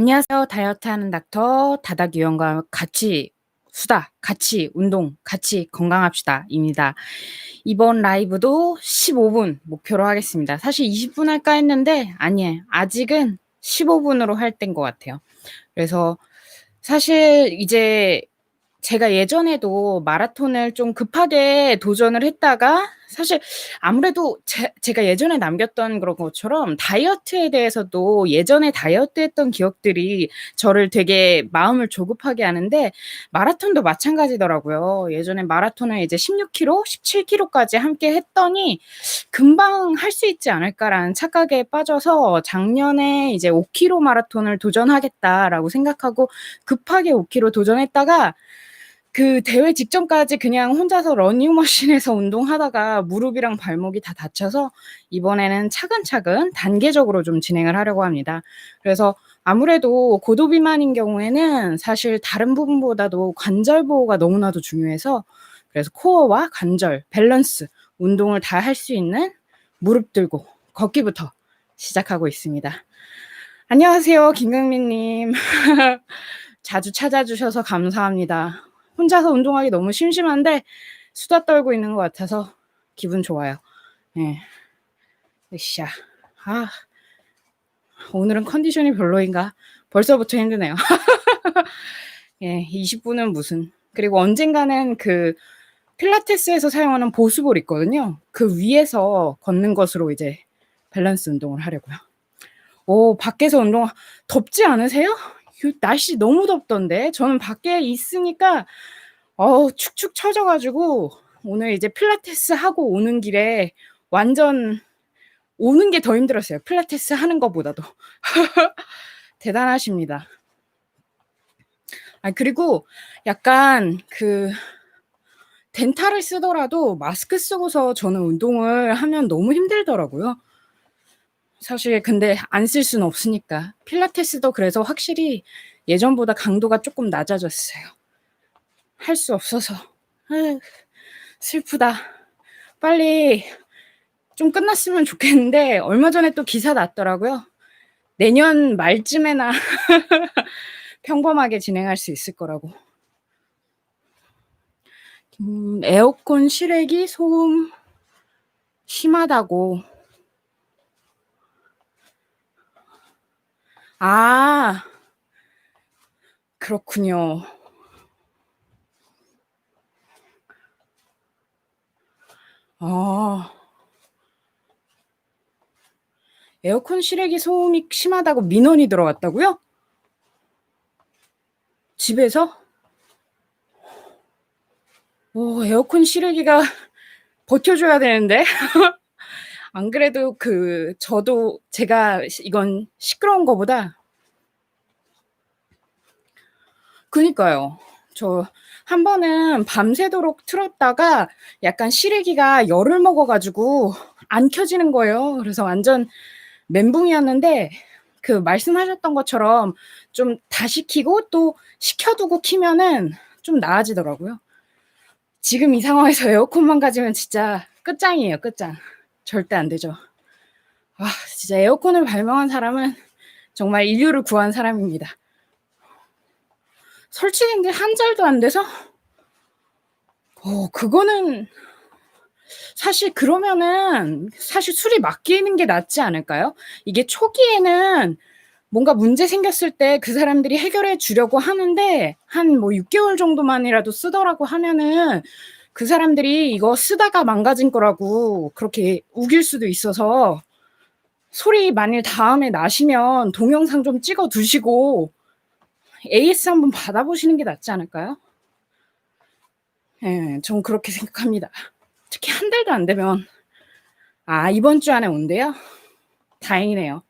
안녕하세요. 다이어트하는 닥터 다닥유연과 같이 수다, 같이 운동, 같이 건강합시다 입니다. 이번 라이브도 15분 목표로 하겠습니다. 사실 20분 할까 했는데 아니에요. 아직은 15분으로 할 때인 것 같아요. 그래서 사실 이제 제가 예전에도 마라톤을 좀 급하게 도전을 했다가 사실 아무래도 제 제가 예전에 남겼던 그런 것처럼 다이어트에 대해서도 예전에 다이어트 했던 기억들이 저를 되게 마음을 조급하게 하는데 마라톤도 마찬가지더라고요. 예전에 마라톤을 이제 16 킬로, 17 킬로까지 함께 했더니 '금방 할 수 있지 않을까.'라는 착각에 빠져서 작년에 이제 5 킬로 마라톤을 도전하겠다라고 생각하고 급하게 5 킬로 도전했다가 그 대회 직전까지 그냥 혼자서 러닝머신에서 운동하다가 무릎이랑 발목이 다 다쳐서 이번에는 차근차근 단계적으로 좀 진행을 하려고 합니다. 그래서 아무래도 고도 비만인 경우에는 사실 다른 부분보다도 관절 보호가 너무나도 중요해서 그래서 코어와 관절, 밸런스, 운동을 다 할 수 있는 무릎 들고 걷기부터 시작하고 있습니다. 안녕하세요. 김강민 님. 자주 찾아주셔서 감사합니다. 혼자서 운동하기 너무 심심한데 수다 떨고 있는 것 같아서 기분 좋아요. 예. 으쌰. 아. 오늘은 컨디션이 별로인가? 벌써부터 힘드네요. 예, 20분은 무슨. 그리고 언젠가는 그 필라테스에서 사용하는 보수볼 있거든요. 그 위에서 걷는 것으로 이제 밸런스 운동을 하려고요. 오, 밖에서 운동 덥지 않으세요? 날씨 너무 덥던데. 저는 밖에 있으니까 어우 축축 처져 가지고 오늘 이제 필라테스 하고 오는 길에 완전 오는 게 더 힘들었어요. 필라테스 하는 것보다도. 대단하십니다. 아 그리고 약간 그 덴탈을 쓰더라도 마스크 쓰고서 저는 운동을 하면 너무 힘들더라고요. 사실 근데 안 쓸 수는 없으니까. 필라테스도 그래서 확실히 예전보다 강도가 쪼끔 낮아졌어요. 할 수 없어서. 슬프다. 빨리 좀 끝났으면 좋겠는데 얼마 전에 또 기사 났더라고요. 내년 말쯤에나 평범하게 진행할 수 있을 거라고. 음 에어컨 실외기 소음 심하다고. 아. 그렇군요. 아. 에어컨 실외기 소음이 심하다고 민원이 들어왔다고요? 집에서? 어 에어컨 실외기가 버텨 줘야 되는데. 안 그래도 그 저도 제가 이건 시끄러운 거보다 그니까요. 저 한 번은 밤새도록 틀었다가 약간 실외기가 열을 먹어 가지고 안 켜지는 거예요. 그래서 완전 멘붕이었는데 그 말씀하셨던 것처럼 좀 다시 켜고 또 식혀 두고 켜면은 좀 나아지더라고요. 지금 이 상황에서 에어컨만 가지면 진짜 끝장이에요, 끝장. 절대 안 되죠. 아 진짜 에어컨을 발명한 사람은 정말 인류를 구한 사람입니다. 설치된 게 한 달도 안 돼서? 어 그거는 사실 그러면은 사실 술이 맡기는 게 낫지 않을까요? 이게 초기에는 뭔가 문제 생겼을 때 그 사람들이 해결해 주려고 하는데 한 뭐 6 개월 정도만이라도 쓰더라고 하면은 그 사람들이 이거 쓰다가 망가진 거라고 그렇게 우길 수도 있어서 소리 만일 다음에 나시면 동영상 좀 찍어 두시고 AS 한번 받아 보시는 게 낫지 않을까요? 예. 전 그렇게 생각합니다. 특히 한 달도 안 되면 아 이번 주 안에 온대요? 다행이네요.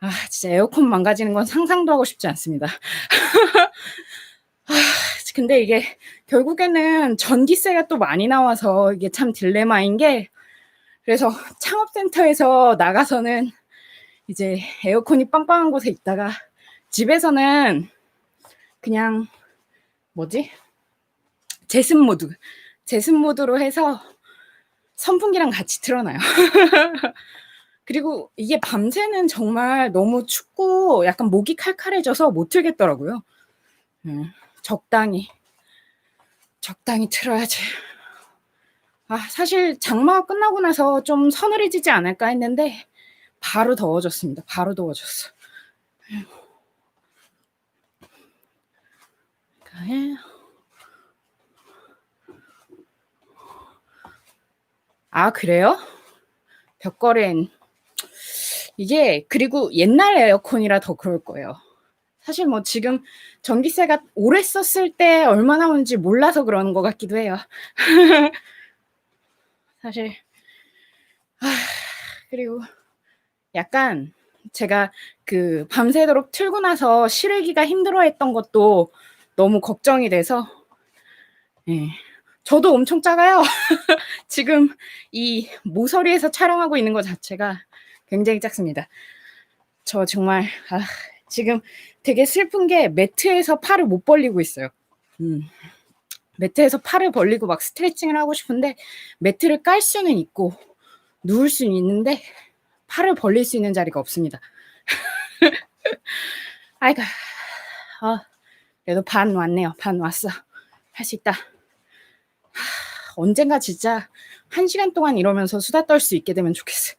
아 진짜 에어컨 망가지는 건 상상도 하고 싶지 않습니다. 아 근데 이게 결국에는 전기세가 또 많이 나와서 이게 참 딜레마인 게 그래서 창업센터에서 나가서는 이제 에어컨이 빵빵한 곳에 있다가 집에서는 그냥 뭐지? 제습 모드, 제습 모드로 해서 선풍기랑 같이 틀어 놔요. 그리고 이게 밤새는 정말 너무 춥고 약간 목이 칼칼해져서 못 틀겠더라고요. 음, 적당히 적당히 틀어야지. 아 사실 장마가 끝나고 나서 좀 서늘해지지 않을까 했는데 바로 더워졌습니다. 바로 더워졌어. 예. 아 그래요? 벽걸이엔 이게 그리고 옛날 에어컨이라 더 그럴 거예요. 사실 뭐 지금 전기세가 오래 썼을 때 얼마 나 오는지 몰라서 그러는 것 같기도 해요. 사실 아 그리고 약간 제가 그 밤새도록 틀고 나서 실으기가 힘들어했던 것도 너무 걱정이 돼서 예. 저도 엄청 작아요. 지금 이 모서리에서 촬영하고 있는 것 자체가 굉장히 작습니다. 저 정말 아 지금 되게 슬픈 게 매트에서 팔을 못 벌리고 있어요. 음. 매트에서 팔을 벌리고 막 스트레칭을 하고 싶은데 매트를 깔 수는 있고 누울 수는 있는데 팔을 벌릴 수 있는 자리가 없습니다. 아이고. 아 그래도 반 왔네요. 반 왔어. 할 수 있다. 언젠가 진짜 1 시간 동안 이러면서 수다 떨 수 있게 되면 좋겠어요.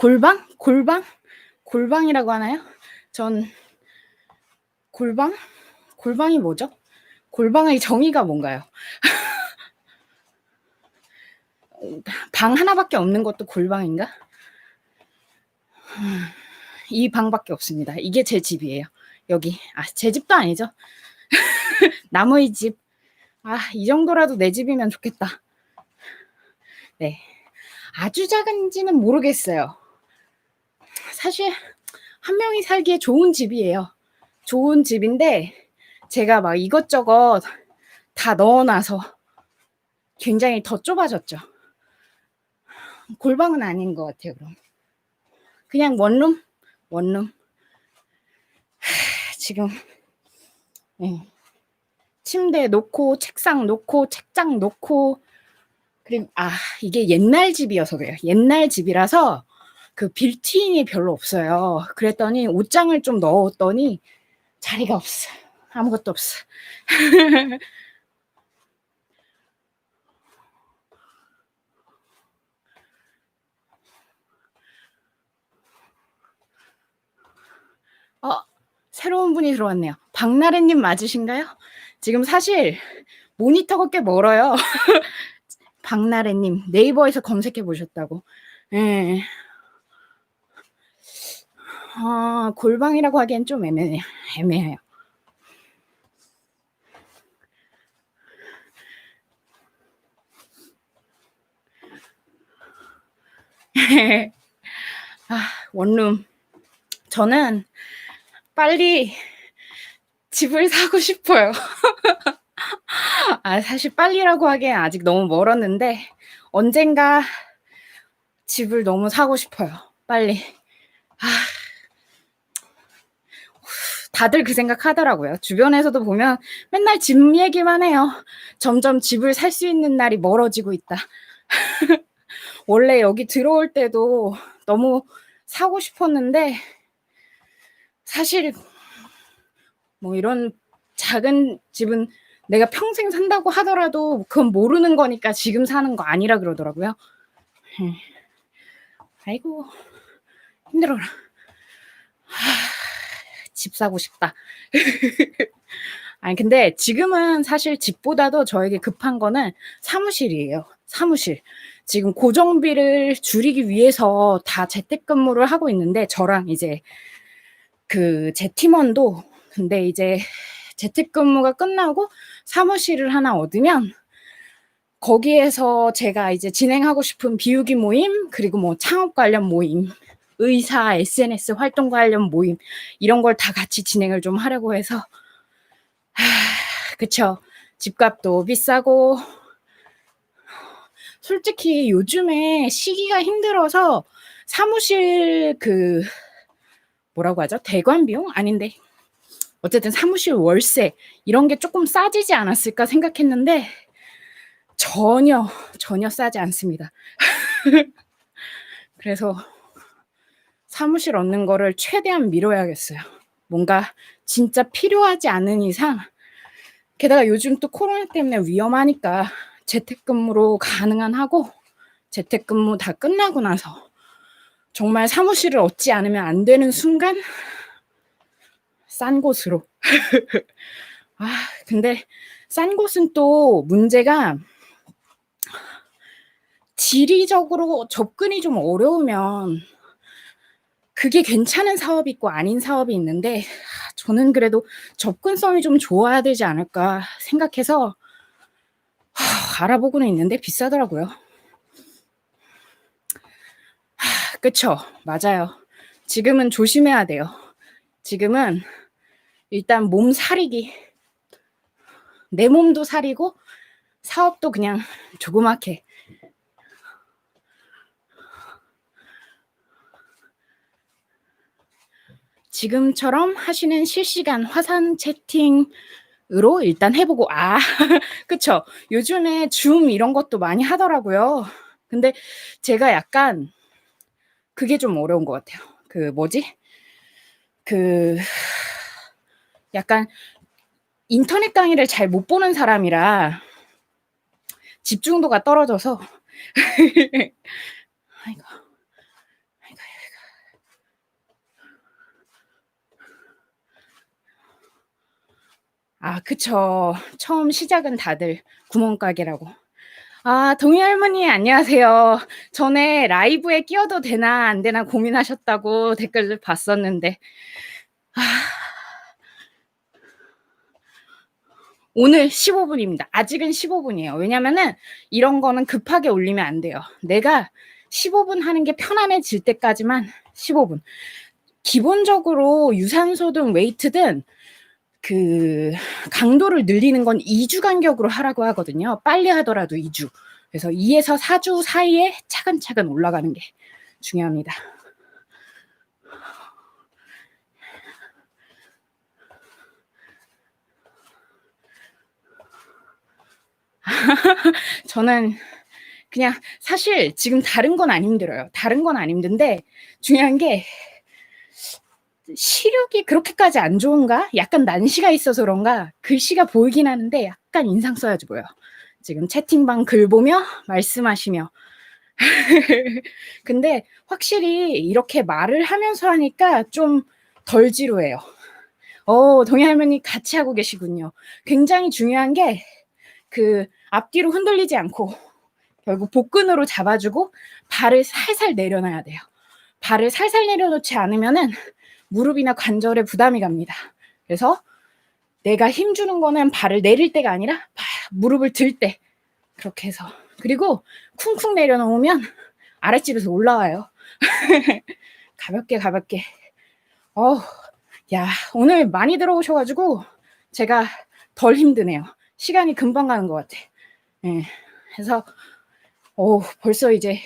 골방? 골방? 골방이라고 하나요? 전 골방? 골방이 뭐죠? 골방의 정의가 뭔가요? 방 하나밖에 없는 것도 골방인가? 이 방밖에 없습니다. 이게 제 집이에요. 여기. 아, 제 집도 아니죠. 남의 집. 아, 이 정도라도 내 집이면 좋겠다. 네. 아주 작은지는 모르겠어요. 사실 한 명이 살기에 좋은 집이에요. 좋은 집인데 제가 막 이것저것 다 넣어 놔서 굉장히 더 좁아졌죠. 골방은 아닌 것 같아요, 그럼. 그냥 원룸? 원룸. 지금 예. 침대 놓고 책상 놓고 책장 놓고 그리고 아 이게 옛날 집이어서 그래요. 옛날 집이라서 그 빌트인이 별로 없어요. 그랬더니 옷장을 좀 넣었더니 자리가 없어. 아무것도 없어. 어 새로운 분이 들어왔네요. 박나래 님 맞으신가요? 지금 사실 모니터가 꽤 멀어요. 박나래 님 네이버에서 검색해 보셨다고. 예. 아 골방이라고 하기엔 좀 애매해요. 애매해요. 아 원룸. 저는 빨리 집을 사고 싶어요. 아 사실 빨리라고 하기엔 아직 너무 멀었는데 언젠가 집을 너무 사고 싶어요. 빨리. 아. 다들 그 생각 하더라고요. 주변에서도 보면 맨날 집 얘기만 해요. 점점 집을 살 수 있는 날이 멀어지고 있다. 원래 여기 들어올 때도 너무 사고 싶었는데 사실 뭐 이런 작은 집은 내가 평생 산다고 하더라도 그건 모르는 거니까 지금 사는 거 아니라 그러더라고요. 예. 아이고 힘들어라. 집 사고 싶다. 아니 근데 지금은 사실 집보다도 저에게 급한 거는 사무실이에요. 사무실. 지금 고정비를 줄이기 위해서 다 재택근무를 하고 있는데 저랑 이제 그 제 팀원도 근데 이제 재택근무가 끝나고 사무실을 하나 얻으면 거기에서 제가 이제 진행하고 싶은 비우기 모임 그리고 뭐 창업 관련 모임 의사 SNS 활동 관련 모임 이런 걸 다 같이 진행을 좀 하려고 해서 하, 그쵸 집값도 비싸고 솔직히 요즘에 시기가 힘들어서 사무실 그 뭐라고 하죠? 대관 비용? 아닌데 어쨌든 사무실 월세 이런 게 조금 싸지지 않았을까 생각했는데 전혀, 전혀 싸지 않습니다. 그래서 사무실 얻는 거를 최대한 미뤄야겠어요. 뭔가 진짜 필요하지 않은 이상 게다가 요즘 또 코로나 때문에 위험하니까 재택근무로 가능한 하고 재택근무 다 끝나고 나서 정말 사무실을 얻지 않으면 안 되는 순간 싼 곳으로. 아, 근데 싼 곳은 또 문제가 지리적으로 접근이 좀 어려우면 그게 괜찮은 사업이 있고 아닌 사업이 있는데 저는 그래도 접근성이 좀 좋아야 되지 않을까 생각해서 하, 알아보고는 있는데 비싸더라고요. 하, 그쵸. 맞아요. 지금은 조심해야 돼요. 지금은 일단 몸 사리기. 내 몸도 사리고 사업도 그냥 조그맣게 지금처럼 하시는 실시간 화상 채팅으로 일단 해 보고 아 그쵸. 요즘에 줌 이런 것도 많이 하더라고요. 근데 제가 약간 그게 좀 어려운 것 같아요. 그 뭐지? 그 약간 인터넷 강의를 잘 못 보는 사람이라 집중도가 떨어져서 아이고. 아이고, 아이고. 아 그쵸. 처음 시작은 다들 구멍가게라고. 아 동희 할머니 안녕하세요. 전에 라이브에 끼어도 되나 안 되나 고민하셨다고 댓글을 봤었는데 아. 오늘 15 분입니다. 아직은 15 분이에요. 왜냐면은 이런 거는 급하게 올리면 안 돼요. 내가 15분 하는 게 편안해질 때까지만 15 분. 기본적으로 유산소든 웨이트든 그 강도를 늘리는 건 2주 간격으로 하라고 하거든요. 빨리 하더라도 2주. 그래서 2에서 4주 사이에 차근차근 올라가는 게 중요합니다. 저는 그냥 사실 지금 다른 건 안 힘들어요. 다른 건 안 힘든데 중요한 게 시력이 그렇게까지 안 좋은가? 약간 난시가 있어서 그런가? 글씨가 보이긴 하는데 약간 인상 써야지 보여. 지금 채팅방 글 보며 말씀하시며. 근데 확실히 이렇게 말을 하면서 하니까 좀 덜 지루해요. 어, 동희 할머니 같이 하고 계시군요. 굉장히 중요한 게 그 앞뒤로 흔들리지 않고 결국 복근으로 잡아주고 발을 살살 내려놔야 돼요. 발을 살살 내려놓지 않으면은 무릎이나 관절에 부담이 갑니다. 그래서 내가 힘 주는 거는 발을 내릴 때가 아니라 바, 무릎을 들 때 그렇게 해서 그리고 쿵쿵 내려놓으면 아랫집에서 올라와요. 가볍게 가볍게. 어, 야 오늘 많이 들어오셔가지고 제가 덜 힘드네요. 시간이 금방 가는 것 같아. 예. 그래서 오, 벌써 이제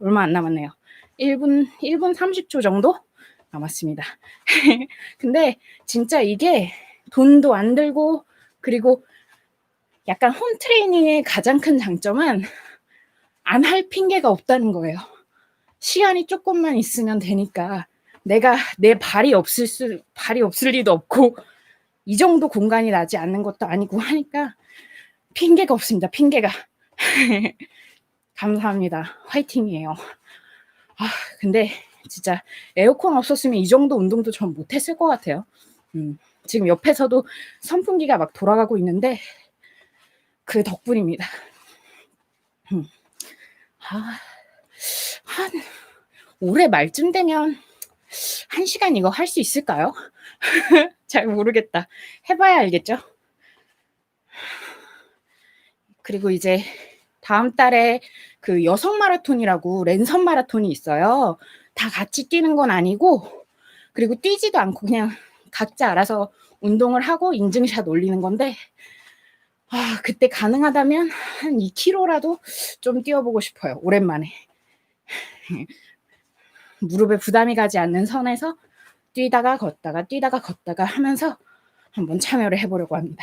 얼마 안 남았네요. 1분 1분 30초 정도 남았습니다. 근데 진짜 이게 돈도 안 들고 그리고 약간 홈 트레이닝의 가장 큰 장점은 안 할 핑계가 없다는 거예요. 시간이 조금만 있으면 되니까 내가 내 발이 없을 수 발이 없을 리도 없고 이 정도 공간이 나지 않는 것도 아니고 하니까 핑계가 없습니다. 핑계가. 감사합니다. 화이팅이에요. 아, 근데 진짜 에어컨 없었으면 이 정도 운동도 전 못했을 것 같아요. 음, 지금 옆에서도 선풍기가 막 돌아가고 있는데 그 덕분입니다. 음. 아, 한 올해 말쯤 되면 한 시간 이거 할 수 있을까요? 잘 모르겠다. 해봐야 알겠죠? 그리고 이제 다음 달에 그 여성 마라톤이라고 랜선 마라톤이 있어요. 다 같이 뛰는 건 아니고 그리고 뛰지도 않고 그냥 각자 알아서 운동을 하고 인증샷 올리는 건데 아, 그때 가능하다면 한 2km라도 좀 뛰어보고 싶어요. 오랜만에. 무릎에 부담이 가지 않는 선에서 뛰다가 걷다가 뛰다가 걷다가 하면서 한번 참여를 해보려고 합니다.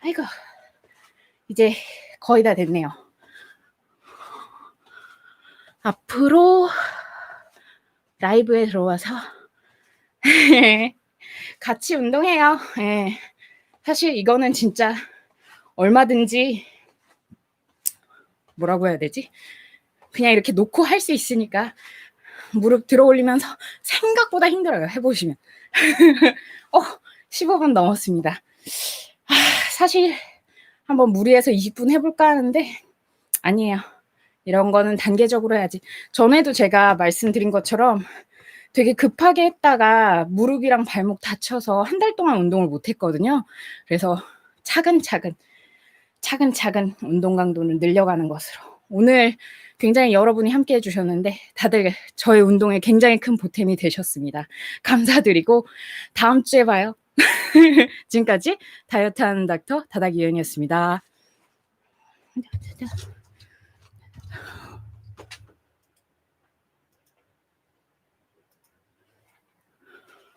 아이고, 이제 거의 다 됐네요. 앞으로 라이브에 들어와서 같이 운동해요. 예. 사실 이거는 진짜 얼마든지 뭐라고 해야 되지? 그냥 이렇게 놓고 할 수 있으니까 무릎 들어 올리면서 생각보다 힘들어요. 해보시면. 어, 15분 넘었습니다. 아, 사실 한번 무리해서 20분 해볼까 하는데 아니에요. 이런 거는 단계적으로 해야지. 전에도 제가 말씀드린 것처럼 되게 급하게 했다가 무릎이랑 발목 다쳐서 한 달 동안 운동을 못 했거든요. 그래서 차근차근, 차근차근 운동 강도를 늘려가는 것으로. 오늘 굉장히 여러분이 함께 해주셨는데 다들 저의 운동에 굉장히 큰 보탬이 되셨습니다. 감사드리고 다음 주에 봐요. 지금까지 다이어트 하는 닥터 다다기연이었습니다.